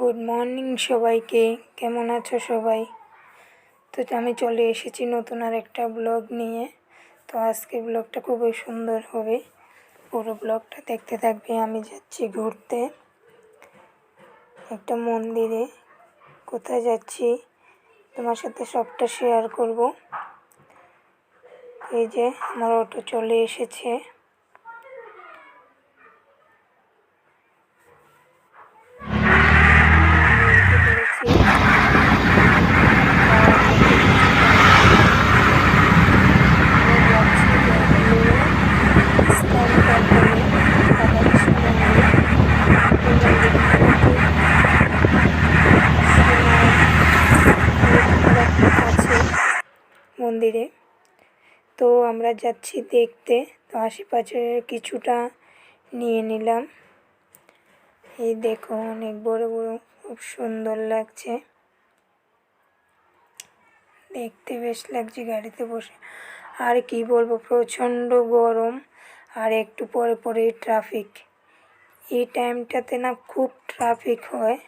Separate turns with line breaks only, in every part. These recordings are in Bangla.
গুড মর্নিং সবাইকে। কেমন আছো সবাই? তো আমি চলে এসেছি নতুন আর একটা ব্লগ নিয়ে। তো আজকে ব্লগটা খুবই সুন্দর হবে। পুরো ব্লগটা দেখতে থাকবে। আমি যাচ্ছি ঘুরতে। একটা মন্দিরে। কোথায় যাচ্ছি? তোমার সাথে সবটা শেয়ার করব। এই যে আমার অটো চলে এসেছে। মন্দিরে। তো আমরা যাচ্ছি দেখতে। তো আশেপাশে কিছুটা নিয়ে নিলাম। এই দেখো, অনেক বড় বড়, খুব সুন্দর লাগছে। দেখতে বেশ লাগছে গাড়িতে বসে। আর কি বলব, প্রচণ্ড গরম আর একটু পরে পরে ট্রাফিক এই টাইমটাতে না খুব ট্রাফিক হয়।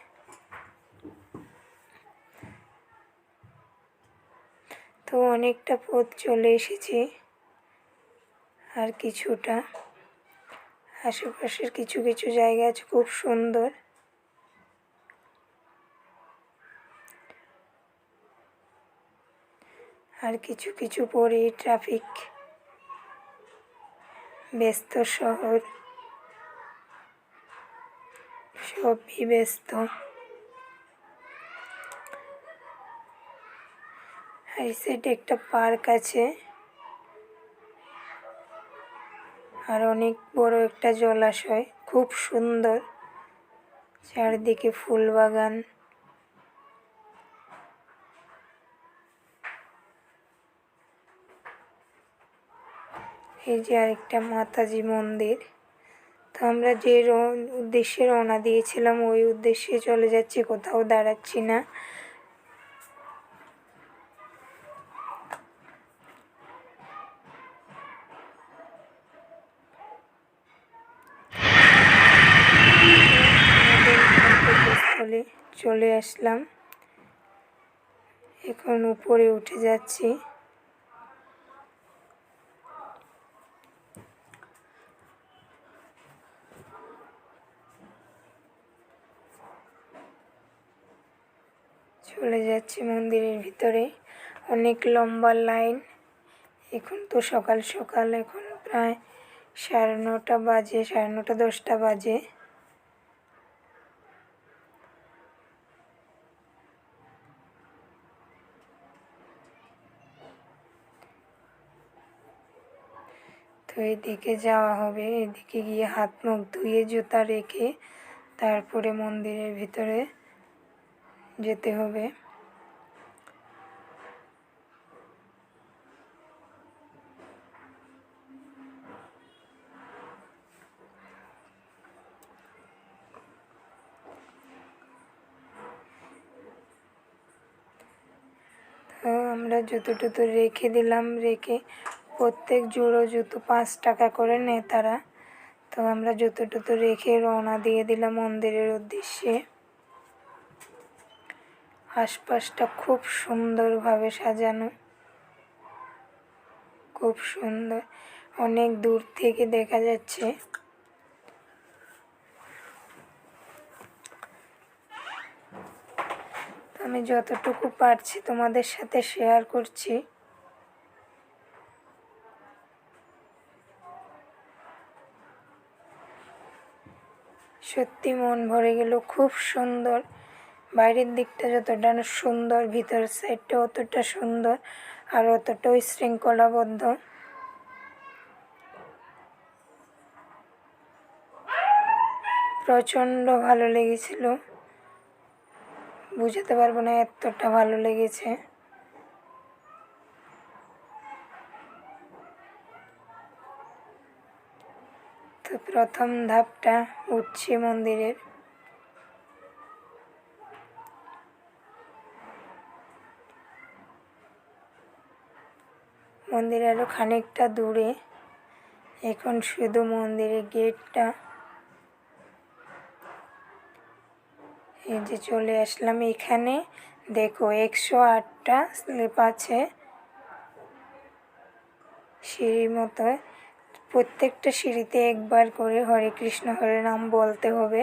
তো অনেকটা পথ চলে এসেছি। আর কিছুটা। আশেপাশের কিছু কিছু জায়গা আছে খুব সুন্দর। আর কিছু কিছু পরেই ট্রাফিক ব্যস্ত শহর। সবই ব্যস্ত। এই সাইডে একটা পার্ক আছে। আর অনেক বড় একটা জলাশয়, খুব সুন্দর। চারদিকে ফুল বাগান। এই যে আরেকটা মাতাজি মন্দির। তো আমরা যে উদ্দেশ্যে রওনা দিয়েছিলাম, ওই উদ্দেশ্যে চলে যাচ্ছি, কোথাও দাঁড়াচ্ছি না। চলে আসলাম। এখন উপরে উঠে যাচ্ছি। চলে যাচ্ছি মন্দিরের ভিতরে। অনেক লম্বা লাইন। এখন তো সকাল সকাল, এখন প্রায় সাড়ে নটা বাজে, সাড়ে নটা দশটা বাজে। তো এদিকে যাওয়া হবে। এদিকে গিয়ে হাত মুখ ধুয়ে জুতা রেখে তারপরে মন্দিরের ভিতরে যেতে হবে। আমরা জুতো টুতো রেখে দিলাম, রেখে প্রত্যেক জোড়ো জুতো পাঁচ টাকা করে নেয় তারা। তো আমরা জুতো টুতো রেখে রওনা দিয়ে দিলাম মন্দিরের উদ্দেশ্যে। আশপাশটা খুব সুন্দরভাবে সাজানো। খুব সুন্দর। অনেক দূর থেকে দেখা যাচ্ছে। আমি যতটুকু পারছি তোমাদের সাথে শেয়ার করছি। সত্যি মন ভরে গেল, খুব সুন্দর। বাইরের দিকটা যতটা সুন্দর ভিতর সাইডটা অতটা সুন্দর আর অতটাই শৃঙ্খলাবদ্ধ। প্রচণ্ড ভালো লেগেছিল। বুঝাতে পারব না এতটা ভালো লেগেছে। তো প্রথম ধাপটা উঠছি মন্দিরের। মন্দির আরও খানিকটা দূরে এখন শুধু মন্দিরের গেটটা। এই যে চলে আসলাম এখানে। দেখো একশো আটটা স্লিপ আছে। সিঁড়ির মতো প্রত্যেকটা সিঁড়িতে একবার করে হরে কৃষ্ণ, হরে নাম বলতে হবে।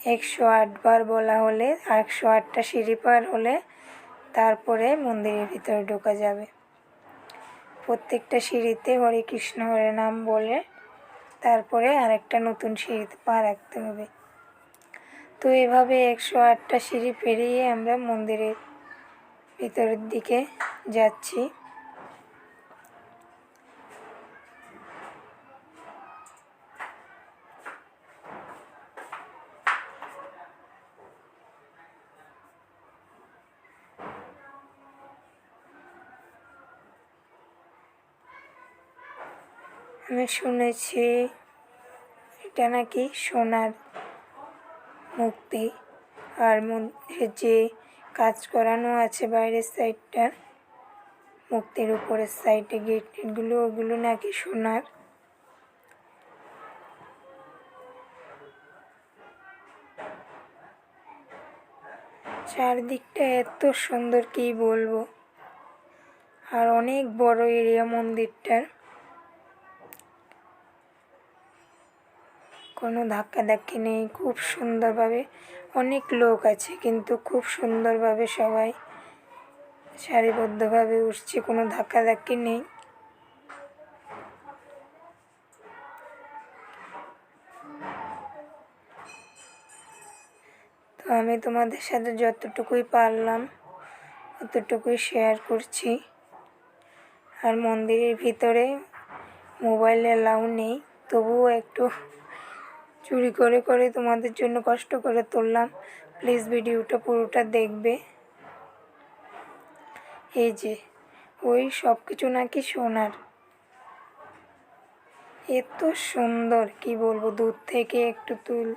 একশো আটবার বলা হলে একশো আটটা সিঁড়ি পার হলে তারপরে মন্দিরের ভিতরে ঢোকা যাবে। প্রত্যেকটা সিঁড়িতে হরে কৃষ্ণ, হরে নাম বলে তারপরে আরেকটা নতুন সিঁড়িতে পা রাখতে হবে। তো এভাবে একশো আটটা সিঁড়ি পেরিয়ে আমরা মন্দিরের ভিতরের দিকে যাচ্ছি। আমি শুনেছি এটা নাকি সোনার মুক্তি আর মন্দিরের যে কাজ করানো আছে বাইরের সাইডটা মুক্তির উপরের সাইডে গেট টেটগুলো, ওগুলো নাকি সোনার। চারদিকটা এত সুন্দর, কি বলব? আর অনেক বড় এরিয়া মন্দিরটার। কোনো ধাক্কাধাক্কি নেই। খুব সুন্দরভাবে অনেক লোক আছে, কিন্তু খুব সুন্দরভাবে সবাই সারিবদ্ধভাবে উঠছে, কোনো ধাক্কাধাক্কি নেই। তো আমি তোমাদের সাথে যতটুকুই পারলাম, অতটুকুই শেয়ার করছি। আর মন্দিরের ভিতরে মোবাইল এলাও নেই, তবুও একটু চুরি করে করে তোমাদের জন্য কষ্ট করে তুললাম। প্লিজ ভিডিওটা পুরোটা দেখবে। এই যে, ওই সব কিছু নাকি সোনার। এত সুন্দর, কি বলব, দূর থেকে একটু তুল,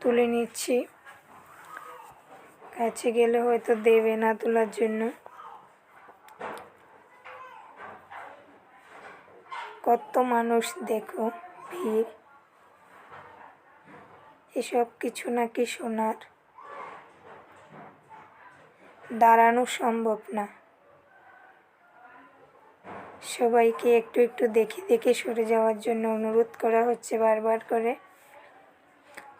তুলে নিচ্ছি। কাছে গেলে হয়তো দেবে না তোলার জন্য। কত মানুষ দেখো, ভিড়। এসব কিছু নাকি সোনার দাঁড়ানো সম্ভব না। সবাইকে একটু একটু দেখে দেখে সরে যাওয়ার জন্য অনুরোধ করা হচ্ছে বারবার করে।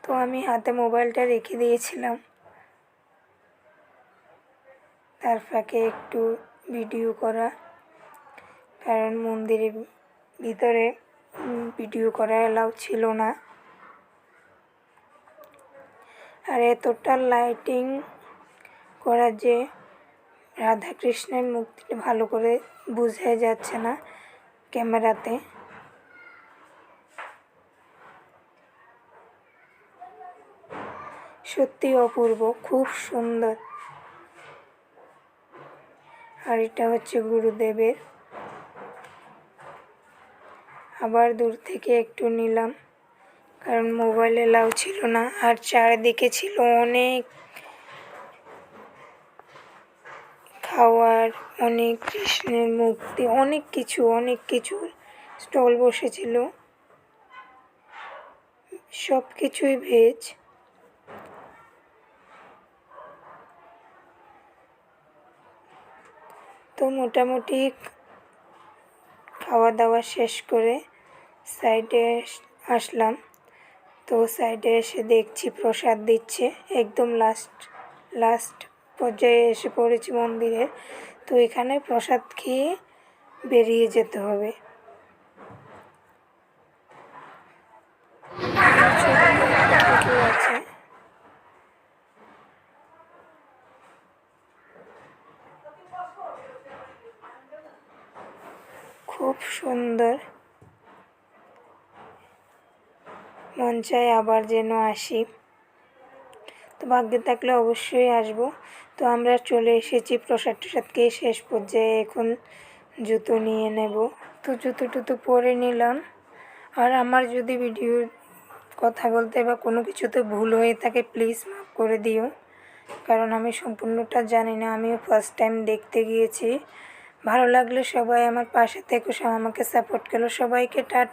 তো আমি হাতে মোবাইলটা রেখে দিয়েছিলাম। তার ফাঁকে একটু ভিডিও করা, কারণ মন্দিরের ভিতরে ভিডিও করা এলাও ছিল না। আর এতটা লাইটিং করা যে রাধাকৃষ্ণের মুক্তিটা ভালো করে বোঝা যাচ্ছে না ক্যামেরাতে। সত্যি অপূর্ব, খুব সুন্দর। আর এটা হচ্ছে গুরুদেবের। আবার দূর থেকে একটু নিলাম। কারণ মোবাইল এলাও ছিল না, আর চারিদিকে ছিল অনেক খাওয়ার, অনেক কৃষ্ণের মূর্তি, অনেক কিছু অনেক কিছু স্টল বসেছিল। সব কিছুই ভেজ। তো মোটামুটি খাওয়া দাওয়া শেষ করে সাইডে আসলাম। তো সাইডে এসে দেখছি, প্রসাদ দিচ্ছে, একদম লাস্ট লাস্ট পর্যায়ে এসে পড়েছি মন্দিরে। তো এখানে প্রসাদ খেয়ে বেরিয়ে যেতে হবে। খুব সুন্দর। মন চায় আবার যেন আসি। তো ভাগ্যে থাকলে অবশ্যই আসব। তো আমরা চলে এসেছি প্রসাদ টসাদ খেয়ে শেষ পর্যায়ে। এখন জুতো নিয়ে নেব। তো জুতো টুতো পরে নিলাম। আর আমার যদি ভিডিও কথা বলতে বা কোনো কিছুতে ভুল হয়ে থাকে প্লিজ মাফ করে দিও। কারণ আমি সম্পূর্ণটা জানি না। আমিও ফার্স্ট টাইম দেখতে গিয়েছি। ভালো লাগলে সবাই আমার পাশে থেকে, সব আমাকে সাপোর্ট করল সবাইকে টাটা।